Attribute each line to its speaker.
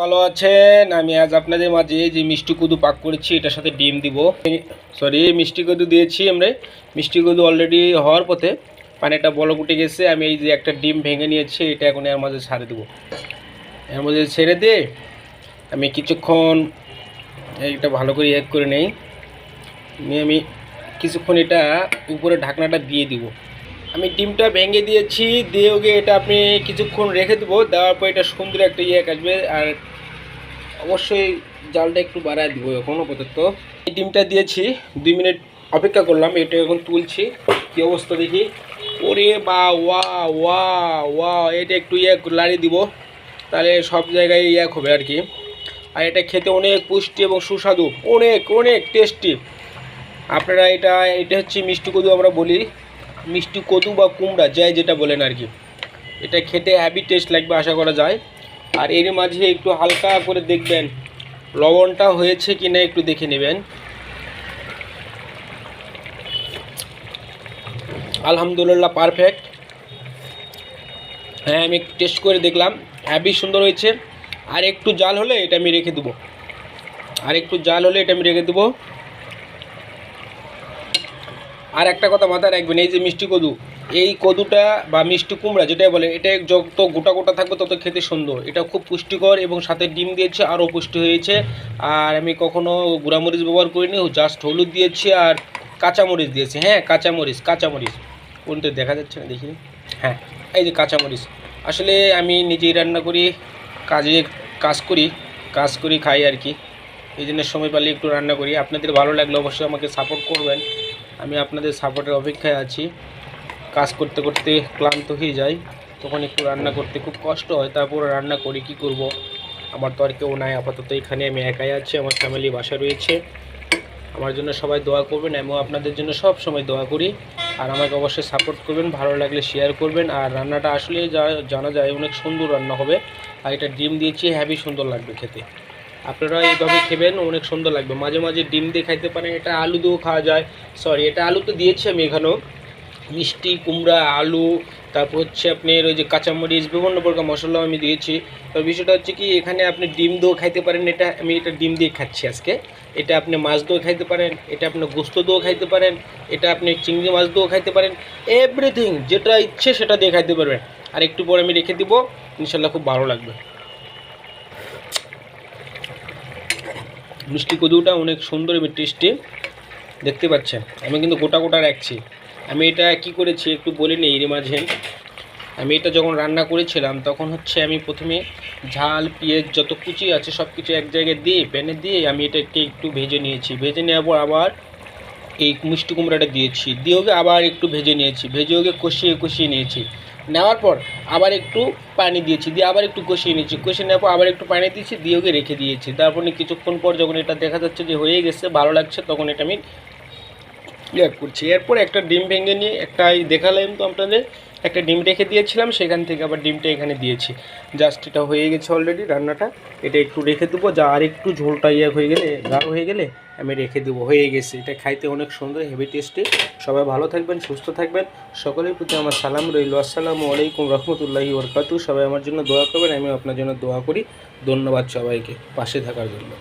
Speaker 1: ভালো আছেন? আমি আজ আপনাদের মাঝে যে মিষ্টি কদু পাক করেছি, এটার সাথে ডিম দিব। সরি, মিষ্টি কদু দিয়েছি আমরা। মিষ্টি কদু অলরেডি হওয়ার পথে পানিটা বলক উঠে গেছে। আমি এই যে একটা ডিম ভেঙে নিয়েছি, এটা এখন এর মাঝে ছাড়ে দেবো। এর মধ্যে ছেড়ে দিয়ে আমি কিছুক্ষণ এটা ভালো করে এক করে নেই। নিয়ে আমি কিছুক্ষণ এটা উপরে ঢাকনাটা দিয়ে দিব। আমি ডিমটা ভেঙে দিয়েছি, দিয়ে ওকে এটা আপনি কিছুক্ষণ রেখে দেবো, দেওয়ার পর এটা সুন্দর একটা ইয়ে আসবে আর অবশ্যই জালটা একটু বাড়ায় দিব এখন আপাতত। এই ডিমটা দিয়েছি, দুই মিনিট অপেক্ষা করলাম, এটা এখন তুলছি, কী অবস্থা দেখি। ওরে বা, ওয়া ওয়া ওয়া, এটা একটু ইয়ে লাড়ি দিব, তাহলে সব জায়গায় ইয়ে হবে আর কি। আর এটা খেতে অনেক পুষ্টি এবং সুস্বাদু, অনেক অনেক টেস্টি। আপনারা এটা এটা হচ্ছে মিষ্টি কদু আমরা বলি। মিষ্টি কদু বা কুমড়া, যাই যেটা বলেন আর কি। এটা খেতে হ্যাভি টেস্ট লাগবে, আশা করা যায়। আর এর মাঝে একটু হালকা করে দেখবেন, লবণটা হয়েছে কি না একটু দেখে নেবেন। আলহামদুলিল্লাহ পারফেক্ট হ্যাঁ আমি টেস্ট করে দেখলাম হ্যাভি সুন্দর হয়েছে। আর একটু জাল হলে এটা আমি রেখে দেবো। আর একটু জাল হলে এটা আমি রেখে দেবো। আর একটা কথা মাথায় রাখবেন, এই যে মিষ্টি কদু, এই কদুটা বা মিষ্টি কুমড়া যেটাই বলে, এটা যত গোটা গোটা থাকবে তত খেতে সুন্দর। এটা খুব পুষ্টিকর এবং সাথে ডিম দিয়েছে, আরও পুষ্টি হয়েছে। আর আমি কখনো গুঁড়ামরিচ ব্যবহার করিনি, জাস্ট হলুদ দিয়েছি আর কাঁচামরিচ দিয়েছি। হ্যাঁ কাঁচামরিচ কাঁচামরিচ। কোনটা দেখা যাচ্ছে না দেখি হ্যাঁ এই যে কাঁচামরিচ। আসলে আমি নিজেই রান্না করি, কাজে কাজ করি কাজ করি, খাই আর কি। এই জন্য সময় পালে একটু রান্না করি। আপনাদের ভালো লাগলে অবশ্যই আমাকে সাপোর্ট করবেন। আমি আপনাদের সাপোর্টের অপেক্ষায় আছি। কাজ করতে করতে ক্লান্ত হয়ে যাই। তখন একটু রান্না করতে খুব কষ্ট হয়। তারপর রান্না করি, কি করব? আমার তো আর কেউ নাই। আপাতত এখানে আমি একাই আছি। আমার ফ্যামিলি বাসা রয়েছে। আমার জন্য সবাই দোয়া করবেন। আমিও আপনাদের জন্য সব সময় দোয়া করি। আর আমাকে অবশ্যই সাপোর্ট করবেন। ভালো লাগলে শেয়ার করবেন। আর রান্নাটা আসলে যা জানা যায় অনেক সুন্দর রান্না হবে। আর এটা ডিম দিয়েছি। হ্যাভি সুন্দর লাগবে খেতে। আপনারা এইভাবে খেবেন, অনেক সুন্দর লাগবে। মাঝে মাঝে ডিম দিয়ে খাইতে পারেন, এটা আলু দিয়েও খাওয়া যায়। সরি এটা আলু তো দিয়েছি আমি এখানেও মিষ্টি, কুমড়া, আলু, তারপর হচ্ছে আপনার ওই যে কাঁচামরিচ, বিভিন্ন প্রকার মশলা আমি দিয়েছি। তো বিষয়টা হচ্ছে কি, এখানে আপনি ডিম দিয়েও খাইতে পারেন, এটা আমি এটা ডিম দিয়ে খাচ্ছি আজকে। এটা আপনি মাছ দিয়েও খাইতে পারেন, এটা আপনি গোস্ত দিয়েও খাইতে পারেন, এটা আপনি চিংড়ি মাছ দিয়েও খাইতে পারেন এভরিথিং যেটা ইচ্ছে সেটা দিয়ে খাইতে পারবেন। আর একটু পরে আমি রেখে দিব, ইনশাল্লাহ খুব ভালো লাগবে। মিষ্টি কদুটা অনেক সুন্দর এবং টেস্টি। দেখতে পাচ্ছেন, আমি কিন্তু গোটা গোটা রাখছি। আমি এটা কি করেছি একটু বলে নিই এর মাঝে। আমি এটা যখন রান্না করেছিলাম, তখন হচ্ছে আমি প্রথমে ঝাল, পেঁয়াজ, যত কুচি আছে সব কিছু এক জায়গায় দিয়ে, প্যানে দিয়ে আমি এটাকে একটু ভেজে নিয়েছি। ভেজে নেওয়ার পর আবার এই মিষ্টি কুমড়াটা দিয়েছি। দিয়ে ওকে আবার একটু ভেজে নিয়েছি। ভেজে ওকে কষিয়ে কষিয়ে নিয়েছি। নেওয়ার পর আবার একটু পানি দিয়েছি, দিয়ে আবার একটু কষিয়ে নিয়েছি। কষিয়ে নেওয়ার পর আবার একটু পানি দিয়েছি, দিয়ে ওকে রেখে দিয়েছি। তারপর কিছুক্ষণ পর যখন এটা দেখা যাচ্ছে যে হয়ে গেছে, ভালো লাগছে, তখন এটা আমি ইয়ে করছি। এরপর একটা ডিম ভেঙে নিয়ে একটা দেখালাম তো আপনাদের। একটা ডিম রেখে দিয়েছিলাম, সেখান থেকে আবার ডিমটা এখানে দিয়েছি। জাস্ট এটা হয়ে গেছে অলরেডি রান্নাটা। এটা একটু রেখে দেবো, যা আর একটু ঝোলটা ইয়ে হয়ে গেলে গাঢ় হয়ে গেলে আমি রেখে দেবো। হয়ে গেছে, এটা খাইতে অনেক সুন্দর হেভি টেস্টি সবাই ভালো থাকবেন, সুস্থ থাকবেন। সকলের প্রতি আমার সালাম রইল। আসসালামু আলাইকুম রহমতুল্লাহি বরকাতু সবাই আমার জন্য দোয়া করবেন, আমিও আপনার জন্য দোয়া করি। ধন্যবাদ সবাইকে, পাশে থাকার জন্য।